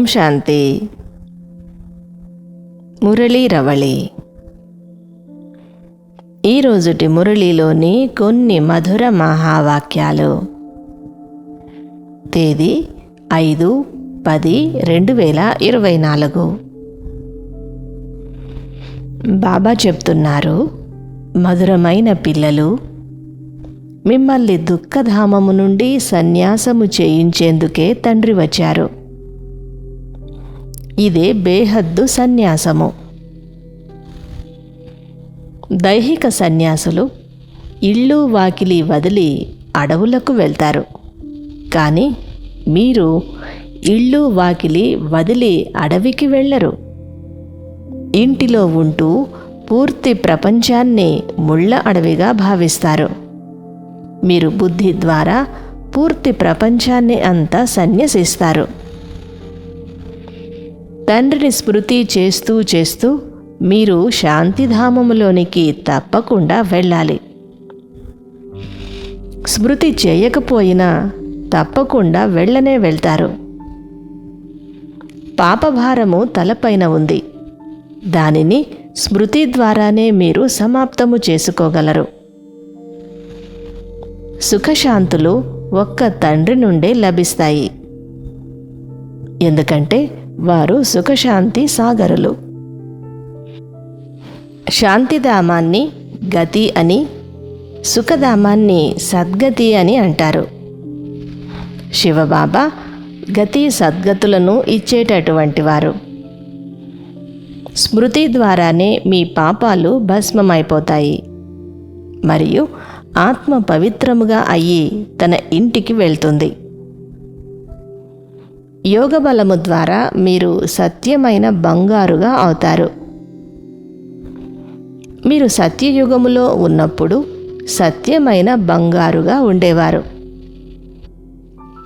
ఓం శాంతి. మురళీ రవళి. ఈరోజుటి మురళీలోని కొన్ని మధుర మహావాక్యాలు. తేదీ ఐదు పది రెండు వేల ఇరవై నాలుగు. బాబా చెప్తున్నారు మధురమైన పిల్లలు మిమ్మల్ని దుఃఖధామము నుండి సన్యాసము చేయించేందుకే తండ్రి వచ్చారు. ఇదే బేహద్దు సన్యాసము. దైహిక సన్యాసులు ఇళ్ళు వాకిలి వదిలి అడవులకు వెళ్తారు. కానీ మీరు ఇళ్ళు వాకిలి వదిలి అడవికి వెళ్ళరు. ఇంటిలో ఉంటూ పూర్తి ప్రపంచాన్ని ముళ్ళ అడవిగా భావిస్తారు. మీరు బుద్ధి ద్వారా పూర్తి ప్రపంచాన్ని అంతా సన్యసిస్తారు. తండ్రిని స్మృతి చేస్తూ చేస్తూ మీరు శాంతిధామములోనికి తప్పకుండా వెళ్ళాలి. స్మృతి చేయకపోయినా తప్పకుండా వెళ్ళనే వెళ్తారు. పాపభారము తలపైన ఉంది. దానిని స్మృతి ద్వారానే మీరు సమాప్తము చేసుకోగలరు. సుఖశాంతులు ఒక్క తండ్రి నుండే లభిస్తాయి. ఎందుకంటే వారు సుఖశాంతి సాగరులు. శాంతిధామాన్ని గతి అని సుఖధామాన్ని సద్గతి అని అంటారు. శివబాబా గతి సద్గతులను ఇచ్చేటటువంటి వారు. స్మృతి ద్వారానే మీ పాపాలు భస్మమైపోతాయి. మరియు ఆత్మ పవిత్రముగా అయ్యి తన ఇంటికి వెళ్తుంది. యోగ బలము ద్వారా మీరు సత్యమైన బంగారుగా అవుతారు. మీరు సత్యయుగములో ఉన్నప్పుడు సత్యమైన బంగారుగా ఉండేవారు.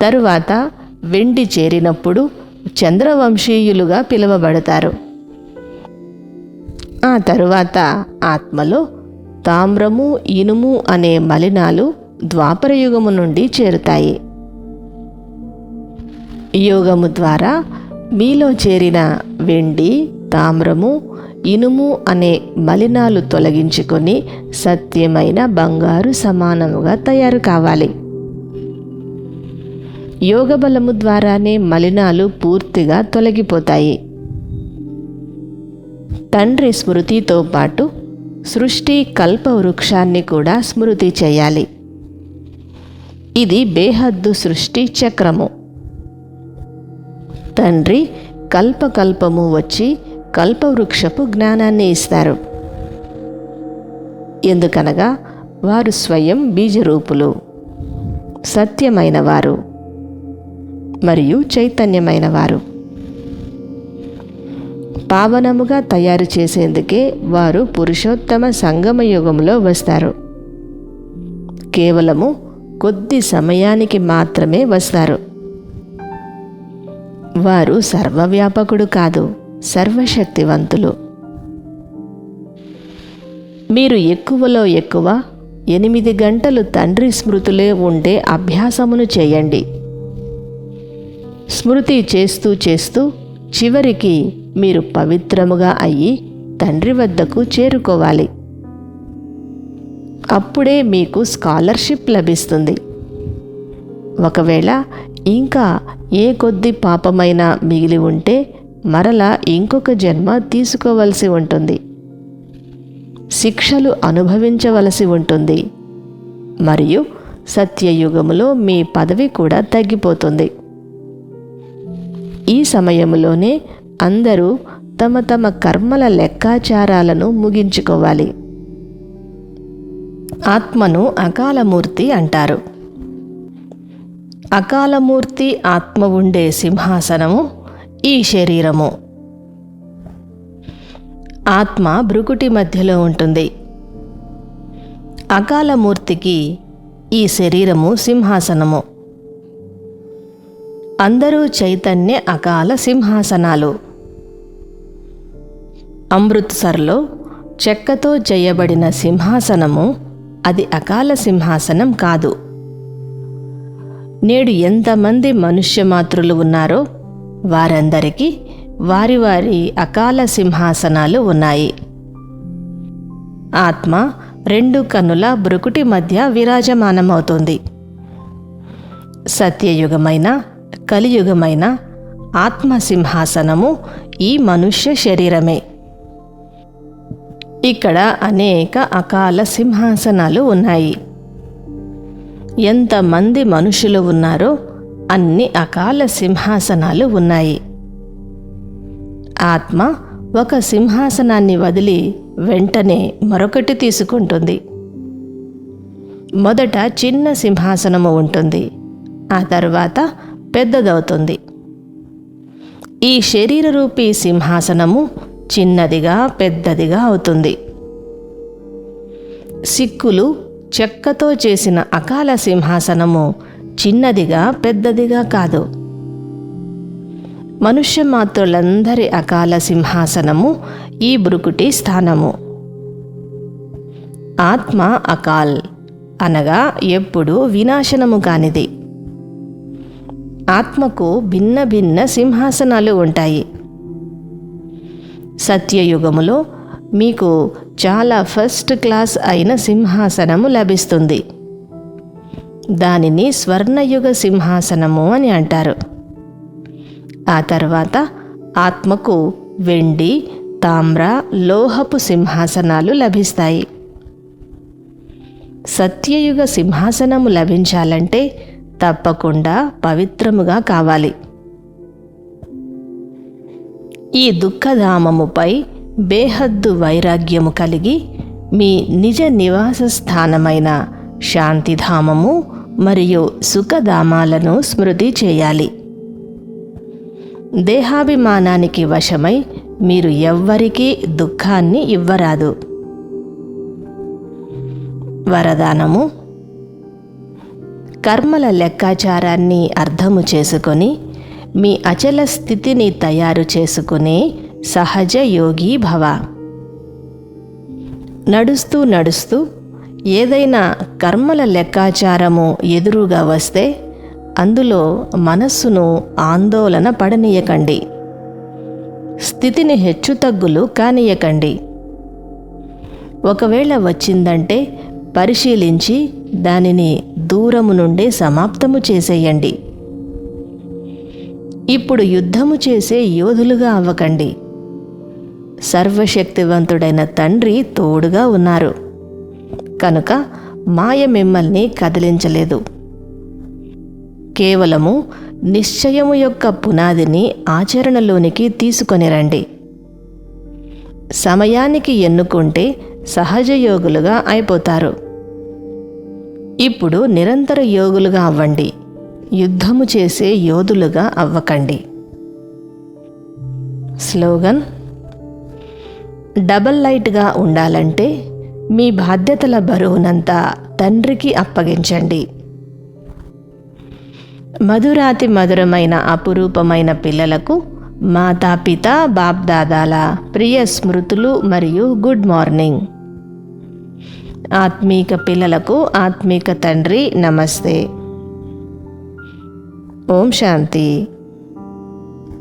తరువాత వెండి చేరినప్పుడు చంద్రవంశీయులుగా పిలువబడతారు. ఆ తరువాత ఆత్మలో తామ్రము ఇనుము అనే మలినాలు ద్వాపరయుగము నుండి చేరుతాయి. యోగము ద్వారా మీలో చేరిన వెండి తామ్రము ఇనుము అనే మలినాలు తొలగించుకొని సత్యమైన బంగారు సమానముగా తయారు కావాలి. యోగ బలము ద్వారానే మలినాలు పూర్తిగా తొలగిపోతాయి. తండ్రి స్మృతితో పాటు సృష్టి కల్ప వృక్షాన్ని కూడా స్మృతి చేయాలి. ఇది బేహద్దు సృష్టి చక్రము. తండ్రి కల్పకల్పము వచ్చి కల్పవృక్షపు జ్ఞానాన్ని ఇస్తారు. ఎందుకనగా వారు స్వయం బీజరూపులు సత్యమైన వారు మరియు చైతన్యమైన వారు పావనముగా తయారు చేసేందుకే వారు పురుషోత్తమ సంగమ యుగంలో వస్తారు. కేవలము కొద్ది సమయానికి మాత్రమే వస్తారు. వారు సర్వవ్యాపకుడు కాదు సర్వశక్తివంతులు. మీరు ఎక్కువలో ఎక్కువ ఎనిమిది గంటలు తండ్రి స్మృతులే ఉండే అభ్యాసమును చేయండి. స్మృతి చేస్తూ చేస్తూ చివరికి మీరు పవిత్రముగా అయ్యి తండ్రి వద్దకు చేరుకోవాలి. అప్పుడే మీకు స్కాలర్షిప్ లభిస్తుంది. ఒకవేళ ఇంకా ఏ కొద్ది పాపమైనా మిగిలి ఉంటే మరలా ఇంకొక జన్మ తీసుకోవలసి ఉంటుంది. శిక్షలు అనుభవించవలసి ఉంటుంది. మరియు సత్యయుగములో మీ పదవి కూడా తగ్గిపోతుంది. ఈ సమయంలోనే అందరూ తమ తమ కర్మల లెక్కాచారాలను ముగించుకోవాలి. ఆత్మను అకాలమూర్తి అంటారు. అకాలమూర్తి ఆత్మ ఉండే సింహాసనము ఈ శరీరము. ఆత్మ భృకుటి మధ్యలో ఉంటుంది. అకాలమూర్తికి ఈ శరీరము సింహాసనము. అందరూ చైతన్య అకాల సింహాసనాలు. అమృత్సర్లో చెక్కతో చేయబడిన సింహాసనము అది అకాల సింహాసనం కాదు. నేడు ఎంతమంది మనుష్య మాతృలు ఉన్నారో వారందరికీ వారి వారి అకాల సింహాసనాలు ఉన్నాయి. ఆత్మ రెండు కన్నుల బ్రుకుటి మధ్య విరాజమానమవుతుంది. సత్యయుగమైన కలియుగమైన ఆత్మ సింహాసనము ఈ మనుష్య శరీరమే. ఇక్కడ అనేక అకాల సింహాసనాలు ఉన్నాయి. ఎంతమంది మనుషులు ఉన్నారో అన్ని అకాల సింహాసనాలు ఉన్నాయి. ఆత్మ ఒక సింహాసనాన్ని వదిలి వెంటనే మరొకటి తీసుకుంటుంది. మొదట చిన్న సింహాసనము ఉంటుంది. ఆ తర్వాత పెద్దదవుతుంది. ఈ శరీర రూపీ సింహాసనము చిన్నదిగా పెద్దదిగా అవుతుంది. సిక్కులు చెక్కతో చేసిన అకాల సింహాసనము చిన్నదిగా పెద్దదిగా కాదు. మనుష్య మాతృలందరి అకాల సింహాసనము ఈ బ్రుకుటి స్థానము. ఆత్మ అకాల్ అనగా ఎప్పుడు వినాశనము కానిది. ఆత్మకు భిన్న భిన్న సింహాసనాలు ఉంటాయి. సత్యయుగములో మీకు చాలా ఫస్ట్ క్లాస్ అయిన సింహాసనము లభిస్తుంది. దానిని స్వర్ణయుగ సింహాసనము అని అంటారు. ఆ తర్వాత ఆత్మకు వెండి తామ్ర లోహపు సింహాసనాలు లభిస్తాయి. సత్యయుగ సింహాసనము లభించాలంటే తప్పకుండా పవిత్రముగా కావాలి. ఈ దుఃఖధామముపై బేహద్దు వైరాగ్యము కలిగి మీ నిజ నివాస స్థానమైన శాంతిధామము మరియు సుఖధామాలను స్మృతి చేయాలి. దేహాభిమానానికి వశమై మీరు ఎవ్వరికీ దుఃఖాన్ని ఇవ్వరాదు. వరదానము. కర్మల లెక్కాచారాన్ని అర్థము చేసుకొని మీ అచల స్థితిని తయారు చేసుకునే సహజ యోగి భవ. నడుస్తూ నడుస్తూ ఏదైనా కర్మల లెక్కాచారము ఎదురుగా వస్తే అందులో మనస్సును ఆందోళన పడనీయకండి. స్థితిని హెచ్చుతగ్గులు కానీయకండి. ఒకవేళ వచ్చిందంటే పరిశీలించి దానిని దూరము నుండే సమాప్తము చేసేయండి. ఇప్పుడు యుద్ధము చేసే యోధులుగా అవ్వకండి. సర్వశక్తివంతుడైన తండ్రి తోడుగా ఉన్నారు. కనుక మాయ మిమ్మల్ని కదిలించలేదు. కేవలము నిశ్చయము యొక్క పునాదిని ఆచరణలోనికి తీసుకొని రండి. సమయానికి ఎన్నుకుంటే సహజ యోగులుగా అయిపోతారు. ఇప్పుడు నిరంతర యోగులుగా అవ్వండి. యుద్ధము చేసే యోధులుగా అవ్వకండి. స్లోగన్ డబల్ లైట్గా ఉండాలంటే మీ బాధ్యతల బరువునంతా తండ్రికి అప్పగించండి. మధురాతి మధురమైన అపురూపమైన పిల్లలకు మాతాపిత బాప్దాదాల ప్రియ స్మృతులు మరియు గుడ్ మార్నింగ్. ఆత్మీక పిల్లలకు ఆత్మీక తండ్రి నమస్తే. ఓం శాంతి.